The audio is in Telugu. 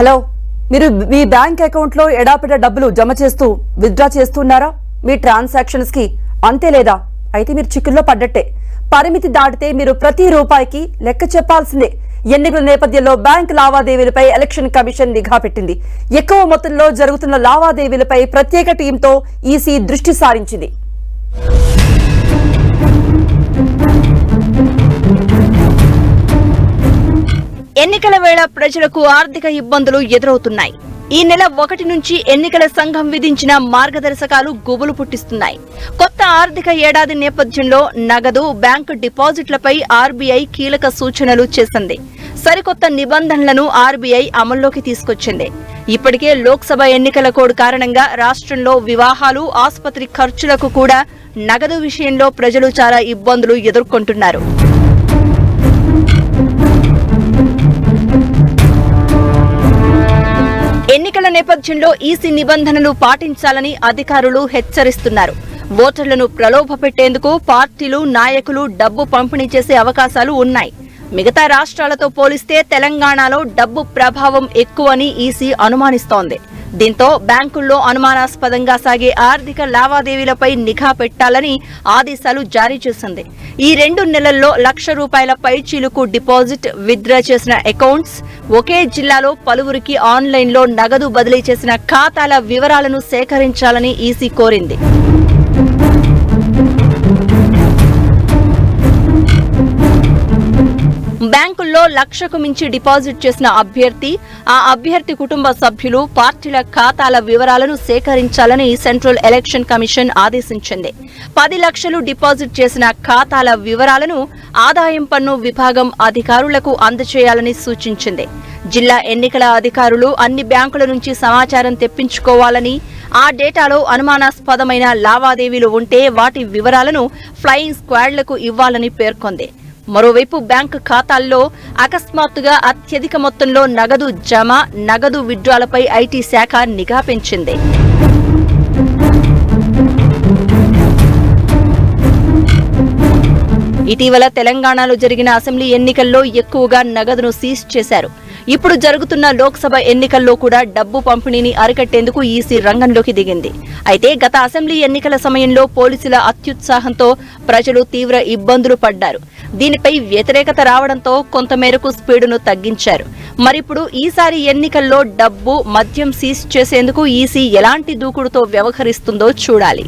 హలో మీరు మీ బ్యాంక్ అకౌంట్లో ఎడాపెడా డబ్బులు జమ చేస్తూ విత్డ్రా చేస్తున్నారా? మీ ట్రాన్సాక్షన్స్కి అంతే లేదా? అయితే మీరు చిక్కుల్లో పడ్డట్టే. పరిమితి దాటితే మీరు ప్రతి రూపాయికి లెక్క చెప్పాల్సిందే. ఎన్నికల నేపథ్యంలో బ్యాంక్ లావాదేవీలపై ఎలక్షన్ కమిషన్ నిఘా పెట్టింది. ఎక్కువ మొత్తంలో జరుగుతున్న లావాదేవీలపై ప్రత్యేక టీంతో ఈసీ దృష్టి సారించింది. ఎన్నికల వేళ ప్రజలకు ఆర్థిక ఇబ్బందులు ఎదురవుతున్నాయి. ఈ నెల ఒకటి నుంచి ఎన్నికల సంఘం విధించిన మార్గదర్శకాలు గుబులు పుట్టిస్తున్నాయి. కొత్త ఆర్థిక ఏడాది నేపథ్యంలో నగదు బ్యాంకు డిపాజిట్లపై ఆర్బీఐ కీలక సూచనలు చేసింది. సరికొత్త నిబంధనలను ఆర్బీఐ అమల్లోకి తీసుకొచ్చింది. ఇప్పటికే లోక్సభ ఎన్నికల కోడ్ కారణంగా రాష్ట్రంలో వివాహాలు ఆసుపత్రి ఖర్చులకు కూడా నగదు విషయంలో ప్రజలు చాలా ఇబ్బందులు ఎదుర్కొంటున్నారు. ఎన్నికల నేపథ్యంలో ఈసీ నిబంధనలు పాటించాలని అధికారులు హెచ్చరిస్తున్నారు. ఓటర్లను ప్రలోభపెట్టేందుకు పార్టీలు నాయకులు డబ్బు పంపిణీ చేసే అవకాశాలు ఉన్నాయి. మిగతా రాష్ట్రాలతో పోలిస్తే తెలంగాణలో డబ్బు ప్రభావం ఎక్కువని ఈసీ అనుమానిస్తోంది. దీంతో బ్యాంకుల్లో అనుమానాస్పదంగా సాగే ఆర్థిక లావాదేవీలపై నిఘా పెట్టాలని ఆదేశాలు జారీ చేసింది. ఈ రెండు నెలల్లో లక్ష రూపాయల పైచీలకు డిపాజిట్ విత్డ్రా చేసిన అకౌంట్స్ ఒకే జిల్లాలో పలువురికి ఆన్లైన్లో నగదు బదిలీ చేసిన ఖాతాల వివరాలను సేకరించాలని ఈసీ కోరింది. బ్యాంకుల్లో లక్షకు మించి డిపాజిట్ చేసిన అభ్యర్థి ఆ అభ్యర్థి కుటుంబ సభ్యులు పార్టీల ఖాతాల వివరాలను సేకరించాలని సెంట్రల్ ఎలక్షన్ కమిషన్ ఆదేశించింది. పది లక్షలు డిపాజిట్ చేసిన ఖాతాల వివరాలను ఆదాయం పన్ను విభాగం అధికారులకు అందజేయాలని సూచించింది. జిల్లా ఎన్నికల అధికారులు అన్ని బ్యాంకుల నుంచి సమాచారం తెప్పించుకోవాలని ఆ డేటాలో అనుమానాస్పదమైన లావాదేవీలు ఉంటే వాటి వివరాలను ఫ్లయింగ్ స్క్వాడ్లకు ఇవ్వాలని పేర్కొంది. మరోవైపు బ్యాంకు ఖాతాల్లో అకస్మాత్తుగా అత్యధిక మొత్తంలో నగదు జమ నగదు విడ్డ్రాలపై ఐటీ శాఖ నిఘా పెంచింది. ఇటీవల తెలంగాణలో జరిగిన అసెంబ్లీ ఎన్నికల్లో ఎక్కువగా నగదును సీజ్ చేశారు. ఇప్పుడు జరుగుతున్న లోక్సభ ఎన్నికల్లో కూడా డబ్బు పంపిణీని అరికట్టేందుకు ఈసీ రంగంలోకి దిగింది. అయితే గత అసెంబ్లీ ఎన్నికల సమయంలో పోలీసుల అత్యుత్సాహంతో ప్రజలు తీవ్ర ఇబ్బందులు పడ్డారు. దీనిపై వ్యతిరేకత రావడంతో కొంతమేరకు స్పీడును తగ్గించారు. మరిప్పుడు ఈసారి ఎన్నికల్లో డబ్బు మద్యం సీజ్ చేసేందుకు ఈసీ ఎలాంటి దూకుడుతో వ్యవహరిస్తుందో చూడాలి.